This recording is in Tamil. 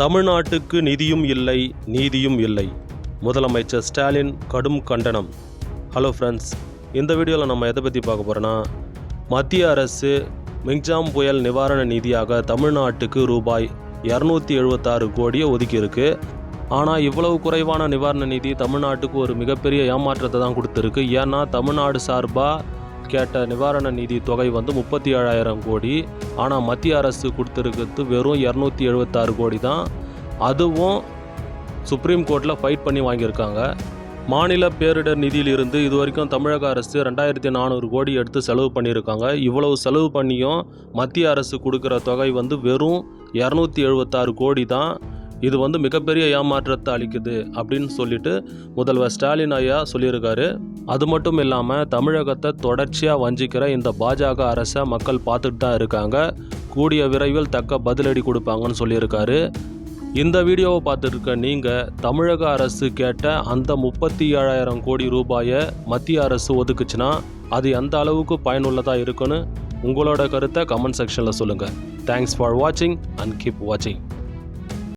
தமிழ்நாட்டுக்கு நிதியும் இல்லை நீதியும் இல்லை. முதலமைச்சர் ஸ்டாலின் கடும் கண்டனம். ஹலோ ஃப்ரெண்ட்ஸ் இந்த வீடியோவில் நம்ம எதை பற்றி பார்க்க போகிறோன்னா மத்திய அரசு மிக்ஜாம் புயல் நிவாரண நிதியாக தமிழ்நாட்டுக்கு ரூபாய் இரநூத்தி எழுபத்தாறு கோடியை ஒதுக்கியிருக்கு. ஆனால் இவ்வளவு குறைவான நிவாரண நிதி தமிழ்நாட்டுக்கு ஒரு மிகப்பெரிய ஏமாற்றத்தை தான் கொடுத்துருக்கு. ஏன்னா தமிழ்நாடு சார்பாக கேட்ட நிவாரண நிதி தொகை வந்து முப்பத்தி ஏழாயிரம் கோடி. ஆனால் மத்திய அரசு கொடுத்துருக்கிறது வெறும் இரநூத்தி எழுபத்தாறு கோடி தான். அதுவும் சுப்ரீம் கோர்ட்டில் ஃபைட் பண்ணி வாங்கியிருக்காங்க. மாநில பேரிடர் நிதியிலிருந்து இது வரைக்கும் தமிழக அரசு ரெண்டாயிரத்தி நானூறு கோடி எடுத்து செலவு பண்ணியிருக்காங்க. இவ்வளவு செலவு பண்ணியும் மத்திய அரசு கொடுக்குற தொகை வந்து வெறும் இரநூத்தி எழுபத்தாறு கோடி தான். இது வந்து மிகப்பெரிய ஏமாற்றத்தை அளிக்குது அப்படின்னு சொல்லிட்டு முதல்வர் ஸ்டாலின் ஐயா சொல்லியிருக்காரு. அது மட்டும் இல்லாமல் தமிழகத்தை தொடர்ச்சியாக வஞ்சிக்கிற இந்த பாஜக அரசை மக்கள் பார்த்துட்டு தான் இருக்காங்க. கூடிய விரைவில் தக்க பதிலடி கொடுப்பாங்கன்னு சொல்லியிருக்காரு. இந்த வீடியோவை பார்த்துருக்க நீங்கள் தமிழக அரசு கேட்ட அந்த முப்பத்தி ஏழாயிரம் கோடி ரூபாயை மத்திய அரசு ஒதுக்குச்சுன்னா அது எந்த அளவுக்கு பயனுள்ளதாக இருக்குன்னு உங்களோட கருத்தை கமெண்ட் செக்ஷனில் சொல்லுங்கள் தேங்க்ஸ் ஃபார் வாட்சிங் அண்ட் கீப் வாட்சிங்